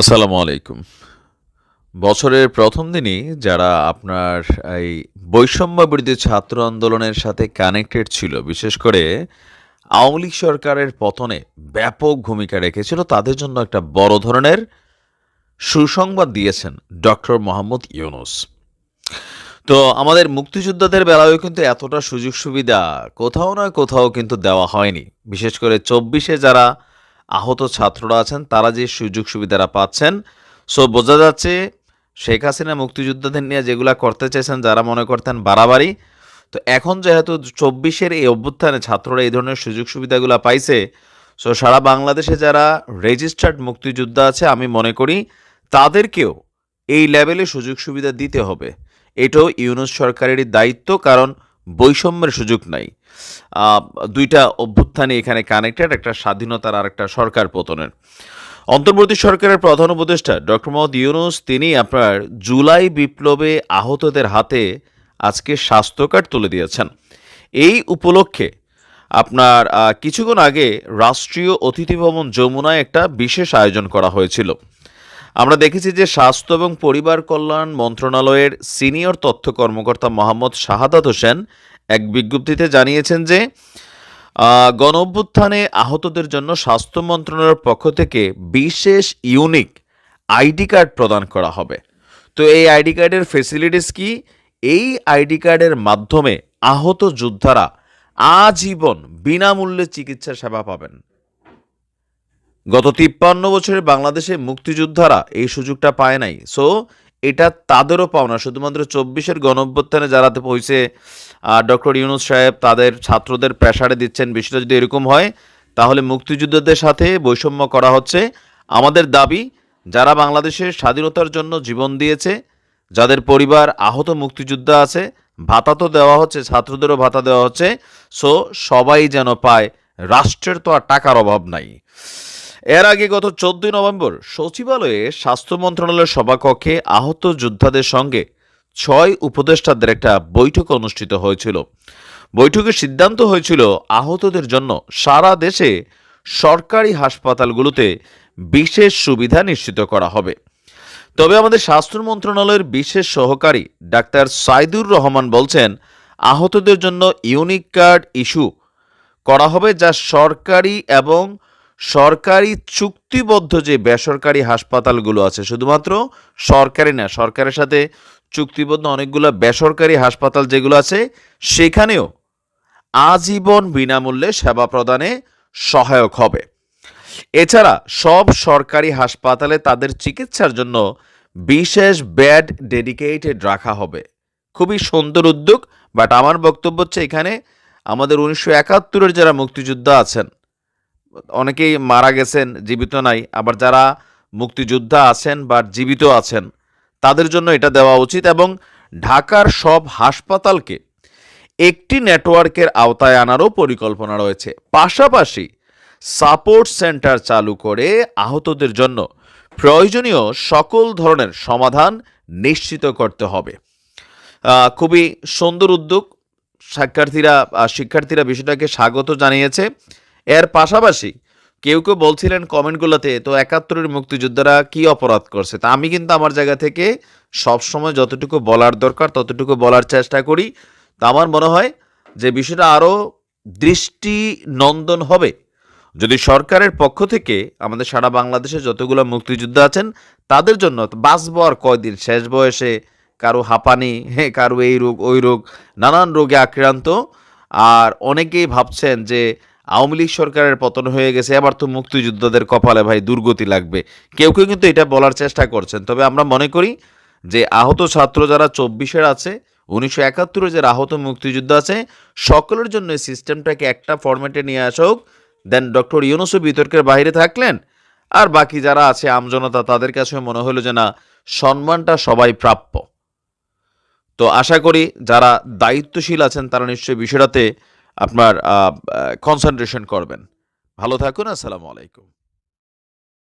আসসালামু আলাইকুম। বছরের প্রথম দিনই যারা আপনার এই বৈষম্য বিরোধী ছাত্র আন্দোলনের সাথে কানেক্টেড ছিল, বিশেষ করে আওয়ামী লীগ সরকারের পতনে ব্যাপক ভূমিকা রেখেছিল, তাদের জন্য একটা বড় ধরনের সুসংবাদ দিয়েছেন ডক্টর মোহাম্মদ ইউনুস। তো আমাদের মুক্তিযোদ্ধাদের বেলায়ও কিন্তু এতটা সুযোগ সুবিধা কোথাও না কোথাও কিন্তু দেওয়া হয়নি। বিশেষ করে চব্বিশে যারা আহত ছাত্ররা আছেন, তারা যে সুযোগ সুবিধাটা পাচ্ছেন। সো বোঝা যাচ্ছে শেখ হাসিনা মুক্তিযোদ্ধাদের নিয়ে যেগুলা করতে চেয়েছেন যারা মনে করতেন বাড়াবাড়ি। তো এখন যেহেতু চব্বিশের এই অভ্যুত্থানে ছাত্ররা এই ধরনের সুযোগ সুবিধাগুলো পাইছে সো সারা বাংলাদেশে যারা রেজিস্টার্ড মুক্তিযোদ্ধা আছে, আমি মনে করি তাদেরকেও এই লেভেলে সুযোগ সুবিধা দিতে হবে। এটাও ইউনুস সরকারেরই দায়িত্ব, কারণ বৈষম্যের সুযোগ নাই। দুইটা অভ্যুত্থানে এখানে কানেক্টেড একটা স্বাধীনতার আর একটা সরকার পতনের। অন্তর্বর্তী সরকারের প্রধান উপদেষ্টা ডক্টর মোহাম্মদ ইউনুস, তিনি আপনার জুলাই বিপ্লবে আহতদের হাতে আজকে স্বাস্থ্য কার্ড তুলে দিয়েছেন। এই উপলক্ষে আপনার কিছুক্ষণ আগে রাষ্ট্রীয় অতিথি ভবন যমুনায় একটা বিশেষ আয়োজন করা হয়েছিল। আমরা দেখেছি যে স্বাস্থ্য এবং পরিবার কল্যাণ মন্ত্রণালয়ের সিনিয়র তথ্য কর্মকর্তা মোহাম্মদ শাহাদাত হোসেন এক বিজ্ঞপ্তিতে জানিয়েছেন যে গণ অভ্যুত্থানে আহতদের জন্য স্বাস্থ্য মন্ত্রণালয়ের পক্ষ থেকে বিশেষ ইউনিক আইডি কার্ড প্রদান করা হবে। তো এই আইডি কার্ডের ফেসিলিটিস কি? এই আইডি কার্ডের মাধ্যমে আহত যোদ্ধারা আজীবন বিনামূল্যে চিকিৎসা সেবা পাবেন। গত তিপ্পান্ন বছরে বাংলাদেশে মুক্তিযোদ্ধারা এই সুযোগটা পায় নাই। সো এটা তাদেরও পাওনা শুধুমাত্র চব্বিশের গণঅভ্যুত্থানে যারা হয়েছে ডক্টর ইউনুস সাহেব তাদের ছাত্রদের প্রেসারে দিচ্ছেন। বিষয়টা যদি এরকম হয়, তাহলে মুক্তিযোদ্ধাদের সাথে বৈষম্য করা হচ্ছে। আমাদের দাবি, যারা বাংলাদেশের স্বাধীনতার জন্য জীবন দিয়েছে, যাদের পরিবার আহত মুক্তিযোদ্ধা আছে, ভাতা তো দেওয়া হচ্ছে, ছাত্রদেরও ভাতা দেওয়া হচ্ছে। সো সবাই যেন পায়, রাষ্ট্রের তো আর টাকার অভাব নাই। এর আগে গত চোদ্দই নভেম্বর সচিবালয়ে স্বাস্থ্য মন্ত্রণালয়ের সভাকক্ষে আহত যোদ্ধাদের সঙ্গে ছয় উপদেষ্টাদের একটা বৈঠক অনুষ্ঠিত হয়েছিল। বৈঠকে সিদ্ধান্ত হয়েছিল আহতদের জন্য সারা দেশে সরকারি হাসপাতালগুলোতে বিশেষ সুবিধা নিশ্চিত করা হবে। তবে আমাদের স্বাস্থ্য মন্ত্রণালয়ের বিশেষ সহকারী ডাক্তার সাইদুর রহমান বলছেন, আহতদের জন্য ইউনিক কার্ড ইস্যু করা হবে যা সরকারি এবং সরকারি চুক্তিবদ্ধ যে বেসরকারি হাসপাতালগুলো আছে, শুধুমাত্র সরকারি না, সরকারের সাথে চুক্তিবদ্ধ অনেকগুলো বেসরকারি হাসপাতাল যেগুলো আছে, সেখানেও আজীবন বিনামূল্যে সেবা প্রদানে সহায়ক হবে। এছাড়া সব সরকারি হাসপাতালে তাদের চিকিৎসার জন্য বিশেষ ব্যাড ডেডিকেটেড রাখা হবে। খুবই সুন্দর উদ্যোগ, বাট আমার বক্তব্য হচ্ছে এখানে আমাদের উনিশশো একাত্তরের যারা মুক্তিযোদ্ধা আছেন অনেকেই মারা গেছেন, জীবিত নাই, আবার যারা মুক্তিযোদ্ধা আছেন বা জীবিত আছেন, তাদের জন্য এটা দেওয়া উচিত এবং ঢাকার সব হাসপাতালকে একটি নেটওয়ার্কের আওতায় আনারও পরিকল্পনা রয়েছে। পাশাপাশি সাপোর্ট সেন্টার চালু করে আহতদের জন্য প্রয়োজনীয় সকল ধরনের সমাধান নিশ্চিত করতে হবে। খুবই সুন্দর উদ্যোগ। শিক্ষার্থীরা শিক্ষার্থীরা বিষয়টাকে স্বাগত জানিয়েছে। এর পাশাপাশি কেউ কেউ বলছিলেন কমেন্টগুলোতে, তো একাত্তরের মুক্তিযোদ্ধারা কি অপরাধ করছে? তা আমি কিন্তু আমার জায়গা থেকে সবসময় যতটুকু বলার দরকার, ততটুকু বলার চেষ্টা করি। তা আমার মনে হয় যে বিষয়টা আরও দৃষ্টি নন্দন হবে। যদি সরকারের পক্ষ থেকে আমাদের সারা বাংলাদেশে যতগুলো মুক্তিযোদ্ধা আছেন, তাদের জন্য বাঁচবো আর কয়দিন? শেষ বয়সে কারও হাঁপানি হ্যাঁ কারও এই রোগ, ওই রোগ, নানান রোগে আক্রান্ত। আর অনেকেই ভাবছেন যে আওয়ামী লীগ সরকারের পতন হয়ে গেছে, এবার তো মুক্তিযোদ্ধাদের কপালে ভাই দুর্গতি লাগবে। কেউ কেউ কিন্তু এটা বলার চেষ্টা করছেন। তবে আমরা মনে করি যে আহত ছাত্র যারা চব্বিশের আছে, উনিশশো একাত্তরে যারা আহত মুক্তিযুদ্ধ আছে, সকলের জন্য সিস্টেমটাকে একটা ফরম্যাটে নিয়ে আসা হোক। দেন ডক্টর ইউনুসও বিতর্কের বাইরে থাকলেন। আর বাকি যারা আছে আমজনতা তাদের কাছে মনে হলো যে না, সম্মানটা সবাই প্রাপ্য। তো আশা করি যারা দায়িত্বশীল আছেন, তারা নিশ্চয়ই বিষয়টাতে আপনার কনসেন্ট্রেশন করবেন। ভালো থাকুন আসসালামু আলাইকুম।